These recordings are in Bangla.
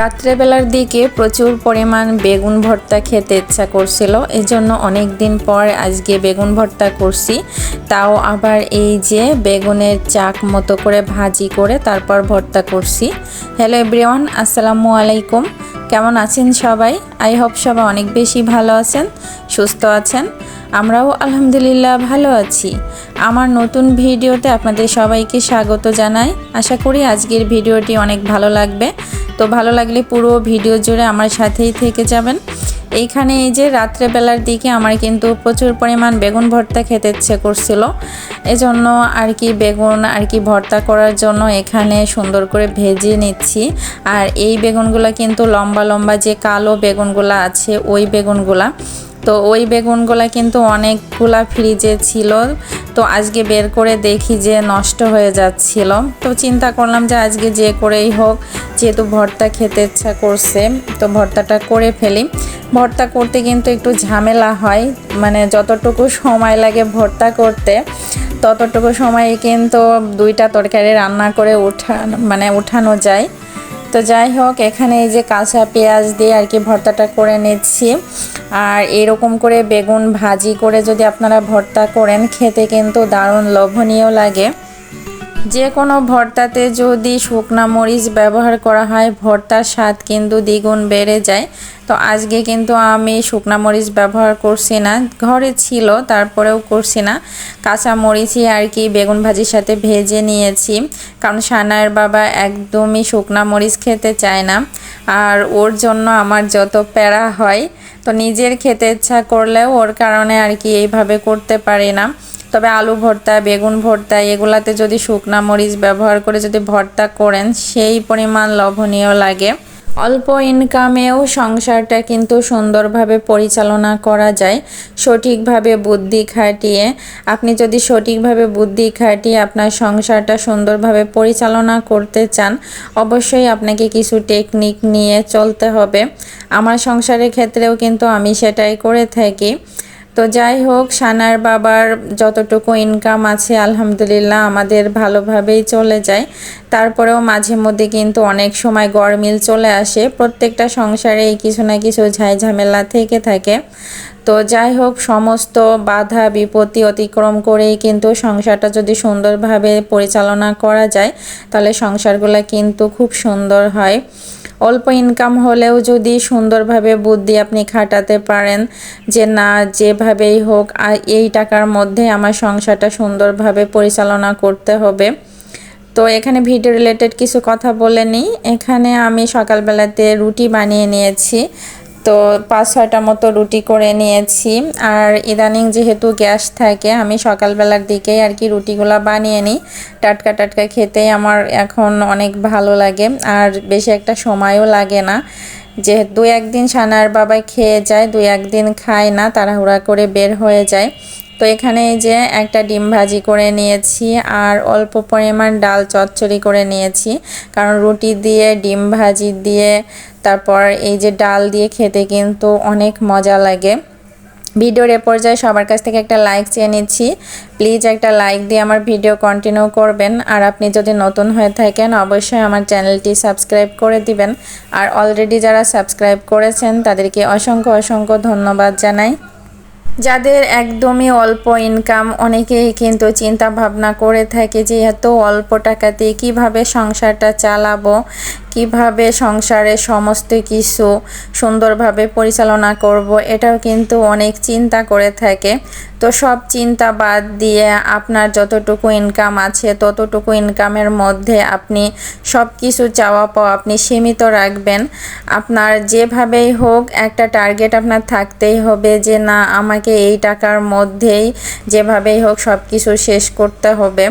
রাত্রেবেলার দিকে প্রচুর পরিমাণ বেগুন ভর্তা খেতে ইচ্ছা করছিল। এজন্য অনেক দিন পর আজকে বেগুন ভর্তা করছি। তাও আবার এই যে বেগুনের চাক মতো করে ভাজি করে তারপর ভর্তা করছি। হ্যালো এভরিওয়ান, আসসালামু আলাইকুম। কেমন আছেন সবাই? আই হোপ সবাই অনেক বেশি ভালো আছেন, সুস্থ আছেন। আমরাও আলহামদুলিল্লাহ ভালো আছি। আমার নতুন ভিডিওতে আপনাদের সবাইকে স্বাগত জানাই। আশা করি আজকের ভিডিওটি অনেক ভালো লাগবে। তো ভালো লাগলে পুরো ভিডিও জুড়ে আমার সাথেই থেকে যাবেন। এইখানে এই যে রাত্রেবেলার দিকে আমার কিন্তু প্রচুর পরিমাণ বেগুন ভর্তা খেতে ইচ্ছে করছিল। এজন্য আর কি বেগুন আর কি ভর্তা করার জন্য এখানে সুন্দর করে ভেজে নিচ্ছি। আর এই বেগুনগুলো কিন্তু লম্বা লম্বা যে কালো বেগুনগুলো আছে, ওই বেগুনগুলা তো ওই বেগুনগুলা কিন্তু অনেকগুলা ফ্রিজে ছিল। তো আজকে বের করে দেখি যে নষ্ট হয়ে যাচ্ছিল। তো চিন্তা করলাম যে আজকে যে করেই হোক, যেহেতু ভর্তা খেতে ইচ্ছা করছে, তো ভর্তাটা করে ফেলি। ভর্তা করতে কিন্তু একটু ঝামেলা হয় মানে যতটুকু সময় লাগে ভর্তা করতে, ততটুকু সময়ে কিন্তু দুইটা তরকারি রান্না করে উঠা মানে উঠানো যায়। তো যাই হোক, এখানে এই যে কাঁচা পেঁয়াজ দিয়ে আর কি ভর্তাটা করে নিচ্ছি। আর এরকম করে বেগুন ভাজি করে যদি আপনারা ভর্তা করেন, খেতে কিন্তু দারুণ লোভনীয় লাগে। যে কোনো ভর্তাতে যদি শুকনা মরিচ ব্যবহার করা হয়, ভর্তার স্বাদ কিন্তু দ্বিগুণ বেড়ে যায়। তো আজকে কিন্তু আমি শুকনা মরিচ ব্যবহার করছি না। ঘরে ছিল, তারপরেও করছি না। কাঁচা মরিচই আর কি বেগুন ভাজির সাথে ভেজে নিয়েছি। কারণ সানায়ের বাবা একদমই শুকনা মরিচ খেতে চায় না। আর ওর জন্য আমার যত প্যারা হয়, তো নিজের খেতে ইচ্ছা করলেও ওর কারণে আর কি এইভাবে করতে পারি না। তবে আলু ভর্তা, বেগুন ভর্তা, এগুলাতে যদি শুকনা মরিচ ব্যবহার করে যদি ভর্তা করেন, সেই পরিমাণ লবণীয় লাগে। অল্প ইনকামেও সংসারটা কিন্তু সুন্দরভাবে পরিচালনা করা যায়। সঠিকভাবে বুদ্ধি খাটিয়ে, আপনি যদি সঠিকভাবে বুদ্ধি খাটিয়ে আপনার সংসারটা সুন্দরভাবে পরিচালনা করতে চান, অবশ্যই আপনাকে কিছু টেকনিক নিয়ে চলতে হবে। আমার সংসারের ক্ষেত্রেও কিন্তু আমি সেটাই করে থাকি। তো যাই হোক, সানার বাবার যতটুকু ইনকাম আছে, আলহামদুলিল্লাহ আমাদের ভালোভাবেই চলে যায়। তারপরেও মাঝে মধ্যে কিন্তু অনেক সময় গরমিল চলে আসে। প্রত্যেকটা সংসারে কিছু না কিছু ঝামেলা থেকে থাকে। তো যাই হোক, সমস্ত বাধা, বিপত্তি অতিক্রম করেই কিন্তু সংসারটা যদি সুন্দরভাবে পরিচালনা করা যায়, তাহলে সংসারগুলো কিন্তু খুব সুন্দর হয়। অল্প ইনকাম হলেও যদি সুন্দরভাবে বুদ্ধি আপনি খাটাতে পারেন যে না, যেভাবেই হোক এই টাকার মধ্যে আমার সংসারটা সুন্দরভাবে পরিচালনা করতে হবে। তো এখানে ভিডিও রিলেটেড কিছু কথা বলে নিই। এখানে আমি সকালবেলাতে রুটি বানিয়ে নিয়েছি। তো পাঁচ ছয়টা মতো রুটি করে নিয়েছি। আর ইদানিং যেহেতু গ্যাস থাকে, আমি সকালবেলার দিকেই আর কি রুটিগুলো বানিয়ে নিই। টাটকা টাটকা খেতেই আমার এখন অনেক ভালো লাগে আর বেশি একটা সময়ও লাগে না। যে দু একদিন সানার বাবাই খেয়ে যায় দু একদিন খায় না, তাড়াহুড়া করে বের হয়ে যায়। তো এখানে যে একটা ডিম ভাজি করে নিয়েছি আর অল্প পরিমাণ ডাল চচ্চড়ি করে নিয়েছি। কারণ রুটি দিয়ে, ডিম ভাজি দিয়ে, তারপর এই যে ডাল দিয়ে খেতে কিন্তু অনেক মজা লাগে। ভিডিওর এ পর্যায়ে সবার কাছ থেকে একটা লাইক চেয়ে নিচ্ছি। প্লিজ একটা লাইক দিয়ে আমার ভিডিও কন্টিনিউ করবেন। আর আপনি যদি নতুন হয়ে থাকেন, অবশ্যই আমার চ্যানেলটি সাবস্ক্রাইব করে দিবেন। আর অলরেডি যারা সাবস্ক্রাইব করেছেন, তাদেরকে অসংখ্য অসংখ্য ধন্যবাদ জানাই। যাদের একদমই অল্প ইনকাম অনেকেই কিন্তু চিন্তা ভাবনা করে থাকে যে এত অল্প টাকাতে কীভাবে সংসারটা চালাবো? কীভাবে সংসারে সমস্ত কিছু সুন্দরভাবে পরিচালনা করব, এটাও কিন্তু অনেক চিন্তা করে থাকে। তো সব চিন্তা বাদ দিয়ে আপনার যতটুকু ইনকাম আছে, ততটুকু ইনকামের মধ্যে আপনি সব কিছু চাওয়া পাওয়া আপনি সীমিত রাখবেন। আপনার যেভাবেই হোক, একটা টার্গেট আপনার থাকতেই হবে যে, না, আমাকে এই টাকার মধ্যেই যেভাবেই হোক সব কিছু শেষ করতে হবে।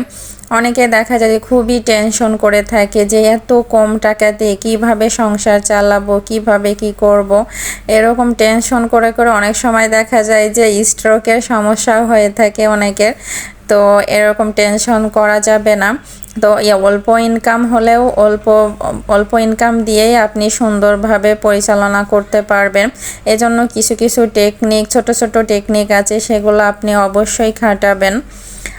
অনেকে দেখা যায় যে খুবই টেনশন করে থাকে যে এত কম টাকাতে কীভাবে সংসার চালাবো, কীভাবে কি করব। এরকম টেনশন করে করে অনেক সময় দেখা যায় যে স্ট্রোকের সমস্যা হয়ে থাকে অনেকের। তো এরকম টেনশন করা যাবে না। তো অল্প ইনকাম হলেও অল্প অল্প ইনকাম দিয়েই আপনি সুন্দরভাবে পরিচালনা করতে পারবেন। এজন্য কিছু কিছু টেকনিক ছোট ছোট টেকনিক আছে সেগুলো আপনি অবশ্যই খাটাবেন।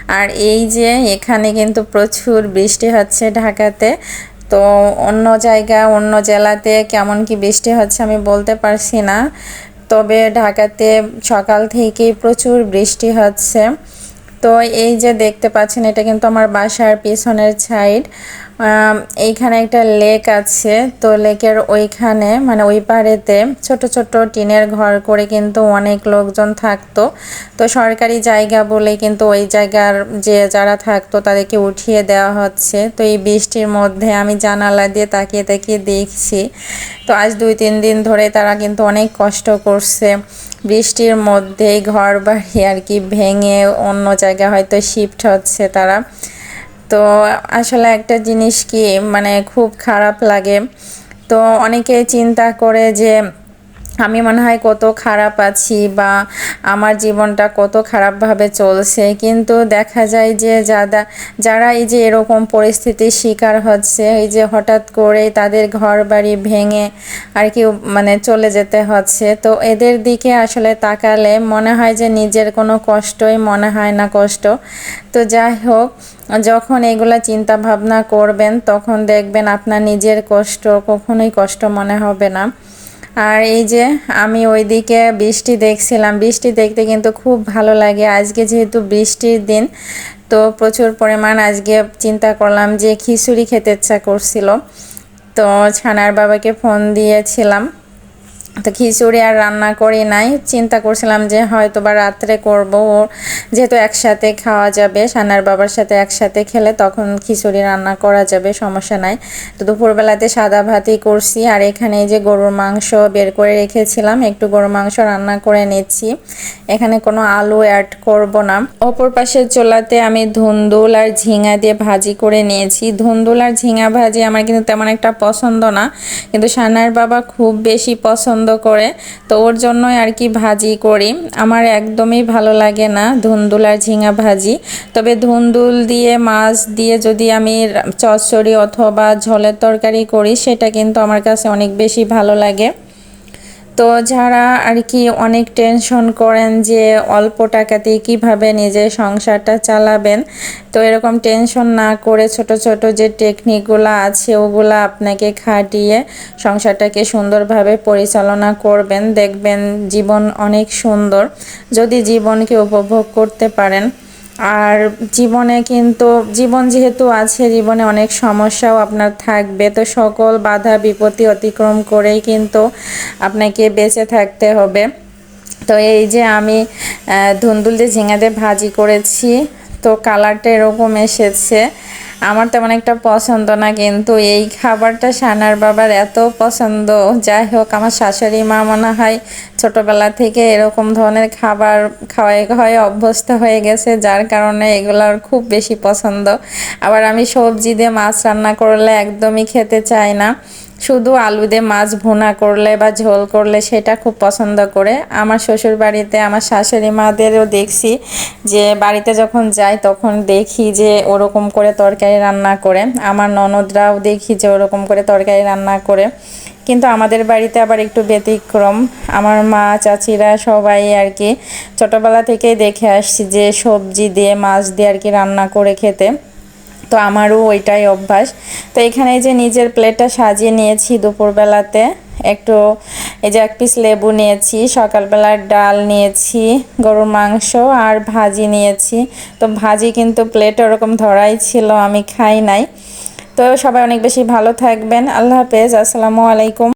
আর এই যে এখানে কিন্তু প্রচুর বৃষ্টি হচ্ছে ঢাকাতে, তো অন্য জায়গা, অন্য জেলাতে কেমন কি বৃষ্টি হচ্ছে আমি বলতে পারছি না। তবে ঢাকাতে সকাল থেকেই প্রচুর বৃষ্টি হচ্ছে। তো এই যে দেখতে পাচ্ছেন, এটা কিন্তু আমার বাসার পিছনের সাইড এইখানে একটা লেক আছে। তো লেকের ওইখানে মানে ওই পাড়েতে ছোট ছোট টিনের ঘর করে কিন্তু অনেক লোকজন থাকতো। তো সরকারি জায়গা বলে কিন্তু ওই জায়গার যে যারা থাকতো তাদেরকে উঠিয়ে দেওয়া হচ্ছে। তো এই বৃষ্টির মধ্যে আমি জানালা দিয়ে তাকিয়ে তাকিয়ে দেখছি। তো আজ দুই, তিন দিন ধরে তারা কিন্তু অনেক কষ্ট করছে। বৃষ্টির মধ্যেই ঘর বাড়ি আর কি ভেঙে অন্য জায়গায় হয়তো শিফট হচ্ছে তারা। তো আসলে একটা জিনিস কি মানে খুব খারাপ লাগে। তো অনেকে চিন্তা করে যে আমি মনে হয় কত খারাপ আছি বা আমার জীবনটা কত খারাপভাবে চলছে। কিন্তু দেখা যায় যে যারা যারা এই যে এরকম পরিস্থিতির শিকার হচ্ছে, এই যে হঠাৎ করে তাদের ঘর বাড়ি ভেঙে আর কি মানে চলে যেতে হচ্ছে, তো এদের দিকে আসলে তাকালে মনে হয় যে নিজের কোনো কষ্টই মনে হয় না কষ্ট। তো যাই হোক, যখন এগুলা চিন্তা ভাবনা করবেন, তখন দেখবেন আপনার নিজের কষ্ট কখনোই কষ্ট মনে হবে না। আর এই যে আমি ওইদিকে বৃষ্টি দেখছিলাম, বৃষ্টি দেখতে কিন্তু খুব ভালো লাগে। আজকে যেহেতু বৃষ্টির দিন, তো প্রচুর পরিমাণ আজকে চিন্তা করলাম যে খিচুড়ি খেতে ইচ্ছা করছিল। তো ছানার বাবাকে ফোন দিয়েছিলাম। তো খিচুড়ি আর রান্না করি নাই। চিন্তা করছিলাম যে হয়তো বা রাত্রে করব। যেহেতু একসাথে খাওয়া যাবে, সানার বাবার সাথে একসাথে খেলে তখন খিচুড়ি রান্না করা যাবে, সমস্যা নাই। তো দুপুরবেলাতে সাদা ভাতই করছি। আর এখানে যে গরুর মাংস বের করে রেখেছিলাম, একটু গরুর মাংস রান্না করে নিচ্ছি। এখানে কোনো আলু অ্যাড করব না। অপর পাশের চোলাতে আমি ধুন্দুল আর ঝিঙা দিয়ে ভাজি করে নিয়েছি। ধুন্দুল আর ঝিঙা ভাজি আমার কিন্তু তেমন একটা পছন্দ না। কিন্তু সানার বাবা খুব বেশি পছন্দ পছন্দ করে, তো ওর জন্যই আর কি ভাজি করি। আমার একদমই ভালো লাগে না ধুন্দুল আর ঝিঙা ভাজি। তবে ধুন্দুল দিয়ে, মাছ দিয়ে যদি আমি চচ্চড়ি অথবা ঝোলের তরকারি করি, সেটা কিন্তু আমার কাছে অনেক বেশি ভালো লাগে। তো যারা আর কি অনেক টেনশন করেন যে অল্প টাকাতে কীভাবে নিজের সংসারটা চালাবেন, তো এরকম টেনশন না করে ছোট ছোট যে টেকনিকগুলো আছে ওগুলো আপনাকে খাটিয়ে সংসারটাকে সুন্দরভাবে পরিচালনা করবেন। দেখবেন জীবন অনেক সুন্দর। যদি জীবনকে উপভোগ করতে পারেন আর জীবনে কিন্তু, জীবন যেহেতু আছে, জীবনে অনেক সমস্যাও আপনার থাকবে। তো সকল বাধা, বিপত্তি অতিক্রম করেই কিন্তু আপনাকে বেঁচে থাকতে হবে। তো এই যে আমি ধুন্দুল দিয়ে ঝিঙাতে ভাজি করেছি, তো কালারটা এরকম এসেছে। আমার তেমন একটা পছন্দ না, কিন্তু এই খাবারটা সানার বাবার এত পছন্দ। যাই হোক, আমার শাশুড়ি মা মনে হয় ছোটোবেলা থেকে এরকম ধরনের খাবার খাওয়াই খাওয়াই অভ্যস্ত হয়ে গেছে, যার কারণে এগুলোর খুব বেশি পছন্দ। আবার আমি সবজি দিয়ে মাছ রান্না করলে একদমই খেতে চাই না। শুধু আলু দিয়ে মাছ ভুনা করলে বা ঝোল করলে সেটা খুব পছন্দ করে। আমার শ্বশুর বাড়িতে আমার শাশুড়ি মাদেরও দেখছি যে বাড়িতে যখন যাই তখন দেখি যে ওরকম করে তরকারি রান্না করে। আমার ননদরাও দেখি যে ওরকম করে তরকারি রান্না করে। কিন্তু আমাদের বাড়িতে আবার একটু ব্যতিক্রম। আমার মা, চাচিরা সবাই আর কি ছোটোবেলা থেকেই দেখে আসছি যে সবজি দিয়ে, মাছ দিয়ে আর কি রান্না করে খেতে। তো আমারও ওইটাই অভ্যাস। তো এখানে যে নিজের প্লেটটা সাজিয়ে নিয়েছি দুপুরবেলাতে, একটু এই যে এক পিস লেবু নিয়েছি, সকালবেলার ডাল নিয়েছি, গরুর মাংস আর ভাজি নিয়েছি। তো ভাজি কিন্তু প্লেট ওরকম ধরাই ছিল, আমি খাই নাই। তো সবাই অনেক বেশি ভালো থাকবেন, আল্লাহ হাফেজ, আসসালামু আলাইকুম।